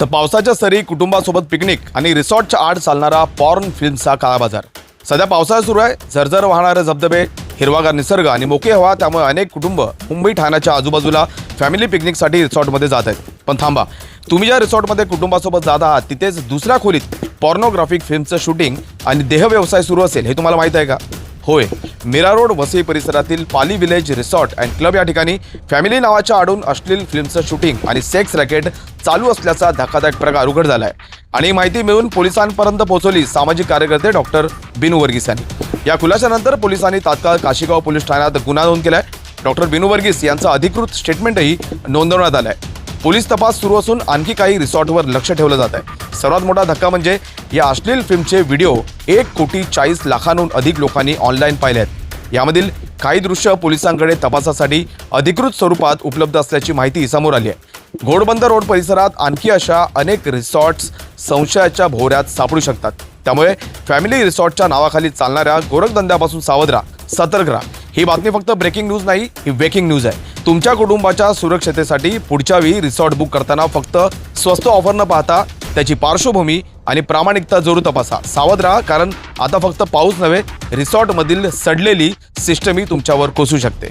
तर पावसाच्या सरी कुटुंबासोबत पिकनिक आणि रिसॉर्टच्या आड चालणारा पॉर्न फिल्मचा काळा बाजार सध्या पावसाळा सुरू आहे झरझर वाहणारे धबधबे हिरवागार निसर्ग आणि मोकळी हवा त्यामुळे अनेक कुटुंब मुंबई ठाण्याच्या आजूबाजूला फॅमिली पिकनिकसाठी रिसॉर्टमध्ये जात आहेत. पण थांबा तुम्ही ज्या रिसॉर्टमध्ये कुटुंबासोबत जात आहात तिथेच दुसऱ्या खोलीत पॉर्नोग्राफिक फिल्मचं शूटिंग आणि देहव्यवसाय सुरू असेल हे तुम्हाला माहीत आहे का? होय मीरा रोड वसई परिसरातील Pali village resort and club या ठिकाणी फॅमिली नावाच्या आडून अश्लील फिल्मचं शूटिंग आणि सेक्स रॅकेट चालू असल्याचा धक्कादायक प्रकार उघड झालाय. आणि माहिती मिळून पोलिसांपर्यंत पोहोचवली सामाजिक कार्यकर्ते डॉक्टर बिनू वर्गीस यांनी. या खुलाशानंतर पोलिसांनी तात्काळ काशीगाव पोलीस ठाण्यात गुन्हा नोंद केलाय. डॉक्टर बिनू वर्गीस यांचं अधिकृत स्टेटमेंटही नोंदवण्यात आलंय. पोलीस तपास सुरू असून आणखी काही रिसॉर्टवर लक्ष ठेवलं जात आहे सर्वात मोठा धक्का म्हणजे या अश्लील फिल्मचे व्हिडिओ एक कोटी चाळीस लाखांहून अधिक लोकांनी ऑनलाईन पाहिले आहेत. यामधील काही दृश्य पोलिसांकडे तपासासाठी अधिकृत स्वरूपात उपलब्ध असल्याची माहिती समोर आली आहे. घोडबंदर रोड परिसरात आणखी अशा अनेक रिसॉर्ट्स संशयाच्या भोवऱ्यात सापडू शकतात. त्यामुळे फॅमिली रिसॉर्टच्या नावाखाली चालणाऱ्या गोरखधंद्यापासून सावध राहा सतर्क राहा. ही बातमी फक्त ब्रेकिंग न्यूज नाही ही वेकिंग न्यूज आहे. तुमच्या कुटुंबाच्या सुरक्षतेसाठी पुढच्या वेळी रिसॉर्ट बुक करताना फक्त स्वस्त ऑफर न पाहता त्याची पार्श्वभूमी आणि प्रामाणिकता जरूर तपासा. सावध राहा कारण आता फक्त पाऊस नव्हे रिसॉर्टमधील सडलेली सिस्टमही तुमच्यावर कोसू शकते.